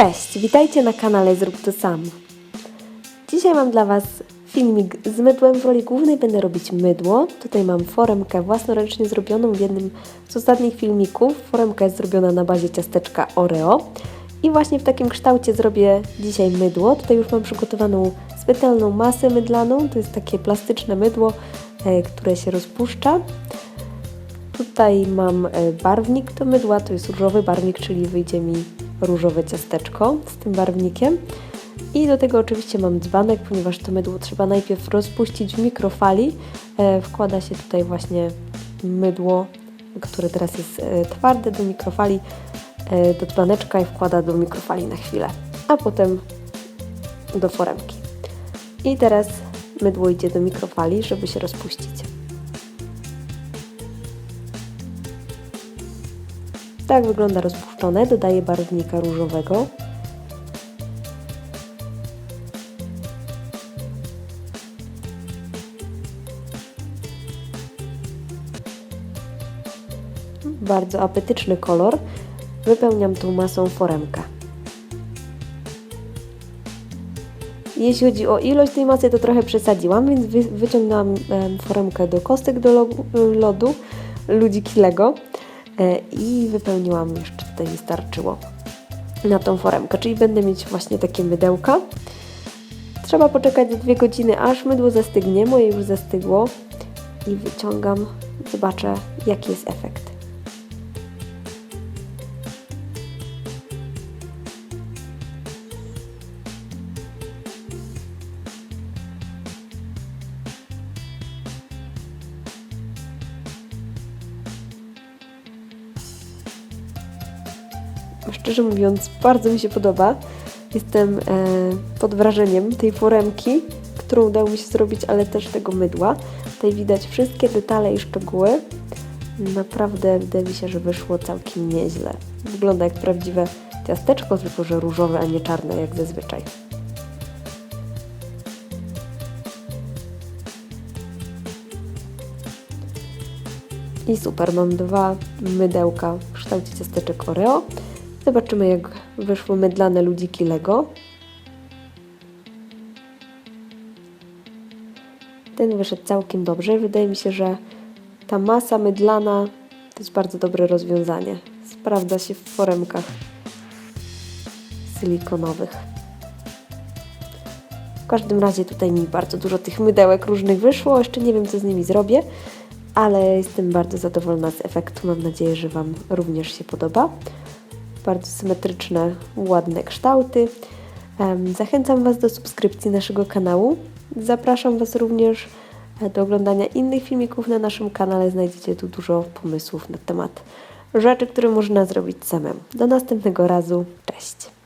Cześć, witajcie na kanale Zrób to sam. Dzisiaj mam dla Was filmik z mydłem. W roli głównej będę robić mydło. Tutaj mam foremkę własnoręcznie zrobioną w jednym z ostatnich filmików. Foremka jest zrobiona na bazie ciasteczka Oreo. I właśnie w takim kształcie zrobię dzisiaj mydło. Tutaj już mam przygotowaną specjalną masę mydlaną. To jest takie plastyczne mydło, e, które się rozpuszcza. Tutaj mam e, barwnik do mydła, to jest różowy barwnik, czyli wyjdzie mi różowe ciasteczko z tym barwnikiem. I do tego oczywiście mam dzbanek, ponieważ to mydło trzeba najpierw rozpuścić w mikrofali. E, wkłada się tutaj właśnie mydło, które teraz jest e, twarde do mikrofali, e, do dzbaneczka i wkłada do mikrofali na chwilę, a potem do foremki. I teraz mydło idzie do mikrofali, żeby się rozpuścić. Tak wygląda rozpuszczone. Dodaję barwnika różowego. Bardzo apetyczny kolor. Wypełniam tą masą foremkę. Jeśli chodzi o ilość tej masy, to trochę przesadziłam, więc wy, wyciągnęłam em, foremkę do kostek do lodu ludziki Lego i wypełniłam jeszcze tutaj mi starczyło na tą foremkę, czyli będę mieć właśnie takie mydełka. Trzeba poczekać dwie godziny, aż mydło zastygnie. Moje już zastygło i wyciągam, zobaczę jaki jest efekt. Szczerze mówiąc, bardzo mi się podoba. Jestem e, pod wrażeniem tej foremki, którą udało mi się zrobić, ale też tego mydła. Tutaj widać wszystkie detale i szczegóły. Naprawdę wydaje mi się, że wyszło całkiem nieźle. Wygląda jak prawdziwe ciasteczko, tylko że różowe, a nie czarne jak zazwyczaj. I super, mam dwa mydełka w kształcie ciasteczek Oreo. Zobaczymy jak wyszło mydlane ludziki Lego. Ten wyszedł całkiem dobrze. Wydaje mi się, że ta masa mydlana to jest bardzo dobre rozwiązanie. Sprawdza się w foremkach silikonowych. W każdym razie tutaj mi bardzo dużo tych mydełek różnych wyszło. Jeszcze nie wiem, co z nimi zrobię, ale jestem bardzo zadowolona z efektu. Mam nadzieję, że Wam również się podoba. Bardzo symetryczne, ładne kształty. Zachęcam Was do subskrypcji naszego kanału. Zapraszam Was również e, do oglądania innych filmików na naszym kanale. Znajdziecie tu dużo pomysłów na temat rzeczy, które można zrobić samemu. Do następnego razu. Cześć!